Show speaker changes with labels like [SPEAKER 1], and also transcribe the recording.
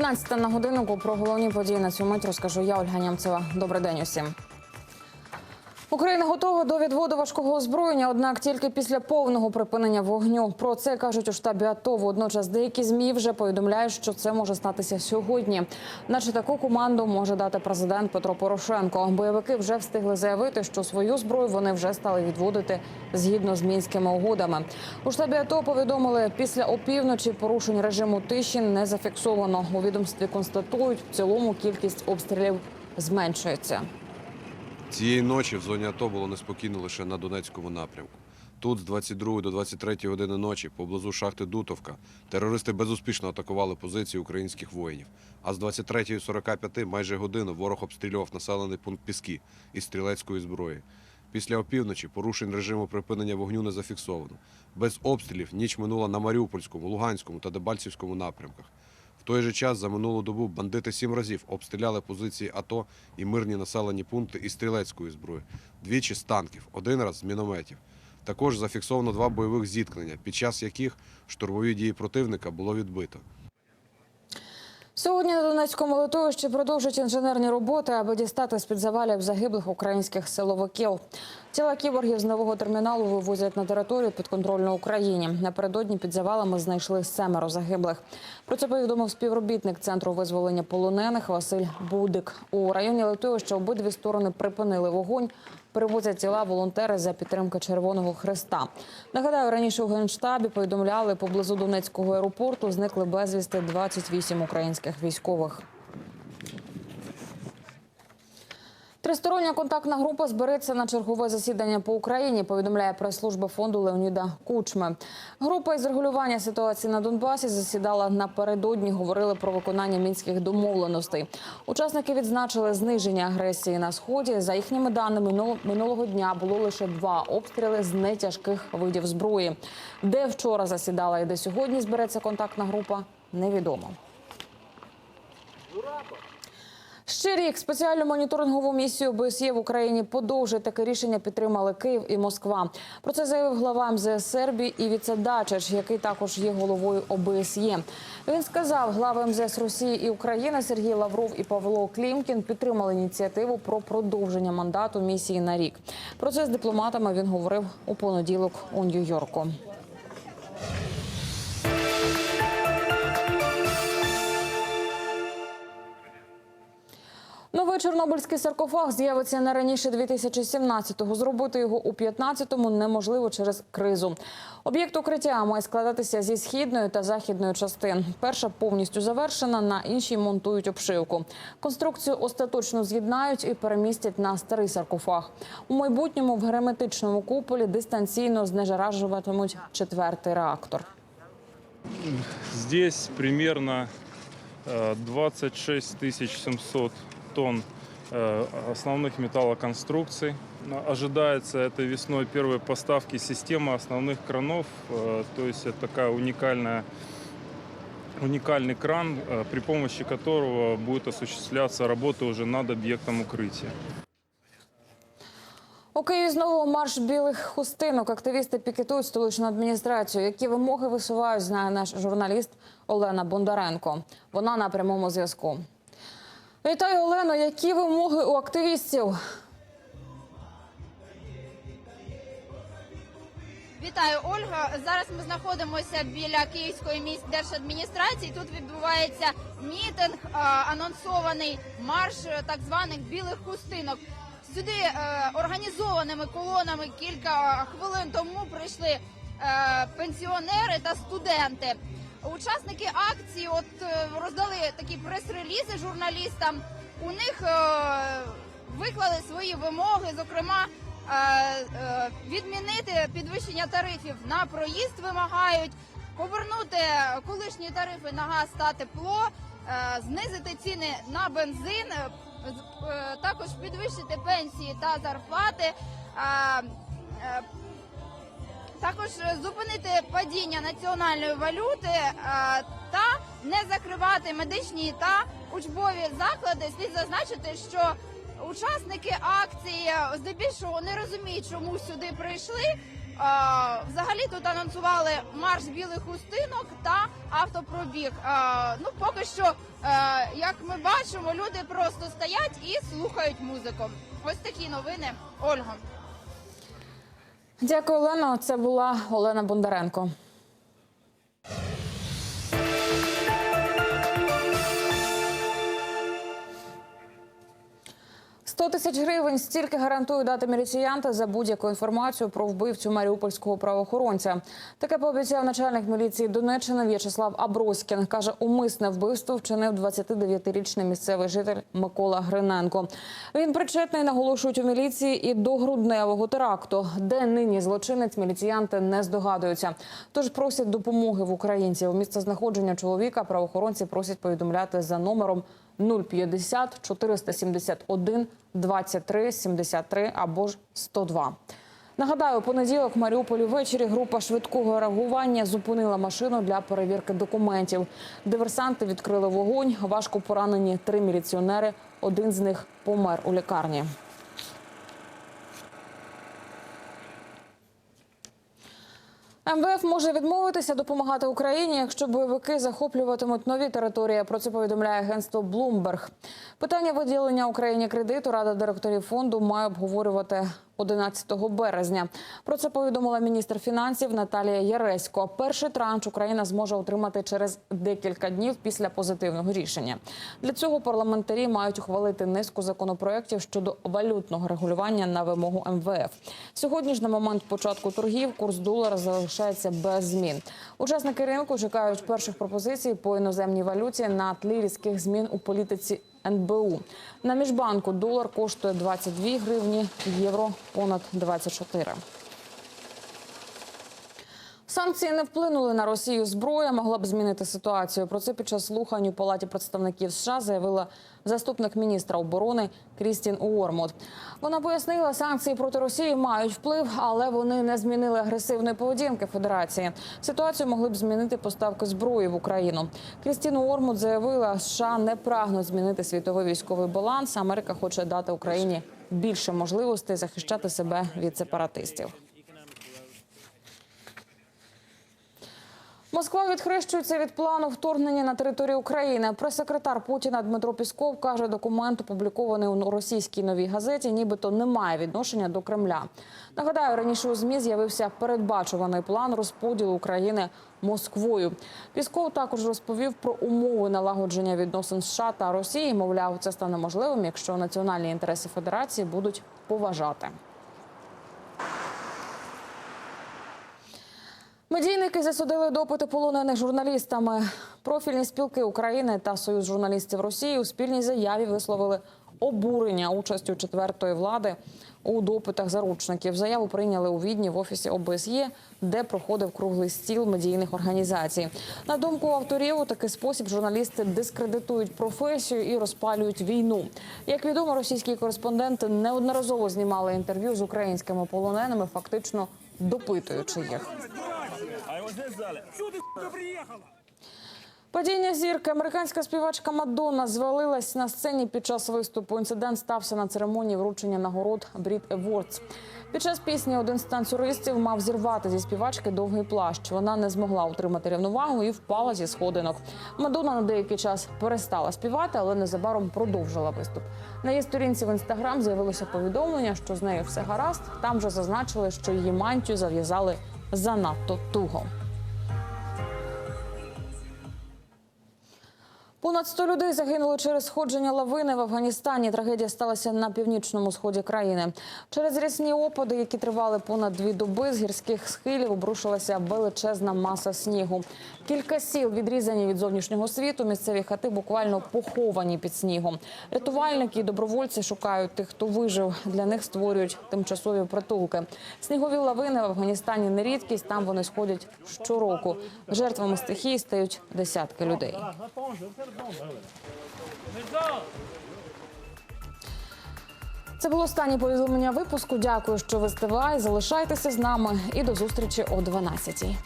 [SPEAKER 1] 11 на годинку про головні події на цю мить розкажу я, Ольга Нямцева. Добрий день усім. Україна готова до відводу важкого озброєння, однак тільки після повного припинення вогню. Про це кажуть у штабі АТО. Водночас деякі змі вже повідомляють, що це може статися сьогодні. Наче таку команду може дати президент Петро Порошенко. Бойовики вже встигли заявити, що свою зброю вони вже стали відводити згідно з мінськими угодами. У штабі АТО повідомили, після опівночі порушень режиму тиші не зафіксовано. У відомстві констатують, в цілому кількість обстрілів зменшується.
[SPEAKER 2] Цієї ночі в зоні АТО було неспокійно лише на Донецькому напрямку. Тут з 22 до 23 години ночі поблизу шахти Дутовка терористи безуспішно атакували позиції українських воїнів. А з 23.45 майже годину ворог обстрілював населений пункт Піски із стрілецької зброї. Після опівночі порушень режиму припинення вогню не зафіксовано. Без обстрілів ніч минула на Маріупольському, Луганському та Дебальцівському напрямках. В той же час за минулу добу бандити сім разів обстріляли позиції АТО і мирні населені пункти із стрілецької зброї, двічі з танків, один раз з мінометів. Також зафіксовано два бойових зіткнення, під час яких штурмові дії противника було відбито.
[SPEAKER 1] Сьогодні на Донецькому литовищі продовжують інженерні роботи, аби дістати з-під завалів загиблих українських силовиків. Тіла кіборгів з нового терміналу вивозять на територію підконтрольну Україні. Напередодні під завалами знайшли семеро загиблих. Про це повідомив співробітник центру визволення полонених Василь Будик. У районі литовища обидві сторони припинили вогонь. Перевозять тіла волонтери за підтримки Червоного Хреста. Нагадаю, раніше у генштабі повідомляли поблизу Донецького аеропорту зникли безвісти 28 українських військових. Тристороння контактна група збереться на чергове засідання по Україні. Повідомляє прес-служба фонду Леоніда Кучми. Група із регулювання ситуації на Донбасі засідала напередодні. Говорили про виконання мінських домовленостей. Учасники відзначили зниження агресії на сході. За їхніми даними, минулого дня було лише два обстріли з нетяжких видів зброї. Де вчора засідала і де сьогодні збереться контактна група, невідомо. Ще рік спеціальну моніторингову місію ОБСЄ в Україні подовжує. Таке рішення підтримали Київ і Москва. Про це заявив глава МЗС Сербії і Дачич, який також є головою ОБСЄ. Він сказав, глави МЗС Росії і України Сергій Лавров і Павло Клімкін підтримали ініціативу про продовження мандату місії на рік. Про це з дипломатами він говорив у понеділок у Нью-Йорку. Чорнобильський саркофаг з'явиться не раніше 2017-го. Зробити його у 15-му неможливо через кризу. Об'єкт укриття має складатися зі східної та західної частин. Перша повністю завершена, на іншій монтують обшивку. Конструкцію остаточно з'єднають і перемістять на старий саркофаг. У майбутньому в герметичному куполі дистанційно знежаражуватимуть четвертий реактор.
[SPEAKER 3] Здесь примерно э, 26 700 тонн э, основных металлоконструкций. Но Ожидается этой весной первой поставки системы основных кранов. э, То есть это такая уникальная уникальный кран, э, при помощи которого будет осуществляться работа уже над объектом укрытия.
[SPEAKER 1] У Києві знову марш білих хустинок. Активісти пікетують столичну адміністрацію. Які вимоги висувають, знає наш журналіст Олена Бондаренко. Вона на прямому зв'язку. Вітаю, Олено. Які вимоги у активістів?
[SPEAKER 4] Вітаю, Ольга. Зараз ми знаходимося біля Київської міськдержадміністрації. Тут відбувається мітинг, анонсований марш е, так званих білих хустинок. Сюди е, організованими колонами кілька хвилин тому прийшли е, пенсіонери та студенти. Учасники акції от е, роздали такі прес-релізи журналістам. У них е, виклали свої вимоги, зокрема. е, Відмінити підвищення тарифів на проїзд вимагають, повернути колишні тарифи на газ та тепло, знизити ціни на бензин, також підвищити пенсії та зарплати. Також е, зупинити падіння національної валюти е, та не закривати медичні та учбові заклади. Слід зазначити, що учасники акції е, здебільшого не розуміють, чому сюди прийшли. взагалі тут анонсували марш білих хустинок та автопробіг. Ну поки що, як ми бачимо, люди просто стоять і слухають музику. Ось такі новини. Ольга.
[SPEAKER 1] Дякую, Олено. Це була Олена Бондаренко. Тисяч гривень стільки гарантує дати міліціянта за будь-яку інформацію про вбивцю маріупольського правоохоронця. Таке пообіцяв начальник міліції Донеччини В'ячеслав Аброськін. каже, умисне вбивство вчинив 29-річний місцевий житель Микола Гриненко. Він причетний, наголошують у міліції, і до грудневого теракту, де нині злочинець міліціянти не здогадуються. Тож просять допомоги в українців. Місце знаходження чоловіка правоохоронці просять повідомляти за номером 050 471 23 73 або ж 102. Нагадаю, понеділок в Маріуполі ввечері група швидкого реагування зупинила машину для перевірки документів. Диверсанти відкрили вогонь. Важко поранені три міліціонери. Один з них помер у лікарні. МВФ може відмовитися допомагати Україні, якщо бойовики захоплюватимуть нові території. Про це повідомляє агентство Bloomberg. Питання виділення Україні кредиту Рада директорів фонду має обговорювати 11 березня. Про це повідомила міністр фінансів Наталія Яресько. Перший транш Україна зможе отримати через декілька днів після позитивного рішення. Для цього парламентарі мають ухвалити низку законопроєктів щодо валютного регулювання на вимогу МВФ. Сьогодні ж на момент початку торгів курс долара залишається без змін. Учасники ринку чекають перших пропозицій по іноземній валюті на тлі різких змін у політиці НБУ. На міжбанку долар коштує 22 гривні, євро понад 24. Санкції не вплинули на Росію. Зброя могла б змінити ситуацію. Про це під час слухань у палаті представників США заявила заступник міністра оборони Крістін Уормот. Вона пояснила, санкції проти Росії мають вплив, але вони не змінили агресивної поведінки Федерації. Ситуацію могли б змінити поставки зброї в Україну. Крістін Уормот заявила, США не прагнуть змінити світовий військовий баланс. Америка хоче дати Україні більше можливостей захищати себе від сепаратистів. Москва відхрещується від плану вторгнення на територію України. Прес-секретар Путіна Дмитро Пісков каже, документ, опублікований у російській новій газеті, нібито не має відношення до Кремля. Нагадаю, раніше у змі з'явився передбачуваний план розподілу України Москвою. Пісков також розповів про умови налагодження відносин США та Росії. Мовляв, це стане можливим, якщо національні інтереси Федерації будуть поважати. Медійники засудили допити полонених журналістами. Профільні спілки України та Союз журналістів Росії у спільній заяві висловили обурення участю четвертої влади у допитах заручників. Заяву прийняли у Відні в офісі ОБСЄ, де проходив круглий стіл медійних організацій. На думку авторів, у такий спосіб журналісти дискредитують професію і розпалюють війну. Як відомо, російські кореспонденти неодноразово знімали інтерв'ю з українськими полоненими, фактично допитуючи їх. Падіння зірки американська співачка Мадонна звалилась на сцені під час виступу. Інцидент стався на церемонії вручення нагород Брід Евордс. Під час пісні один з танцюристів мав зірвати зі співачки довгий плащ. Вона не змогла утримати рівновагу і впала зі сходинок. Мадонна на деякий час перестала співати, але незабаром продовжила виступ. На її сторінці в інстаграм з'явилося повідомлення, що з нею все гаразд. Там же зазначили, що її мантію зав'язали занадто туго. Понад 100 людей загинули через сходження лавини в Афганістані. Трагедія сталася на північному сході країни. Через рясні опади, які тривали понад дві доби, з гірських схилів обрушилася величезна маса снігу. Кілька сіл відрізані від зовнішнього світу. Місцеві хати буквально поховані під снігом. Рятувальники і добровольці шукають тих, хто вижив. Для них створюють тимчасові притулки. Снігові лавини в Афганістані не рідкість. Там вони сходять щороку. Жертвами стихії стають десятки людей. Це було останнє повідомлення випуску. Дякую, що ви з Залишайтеся з нами і до зустрічі о 12-й.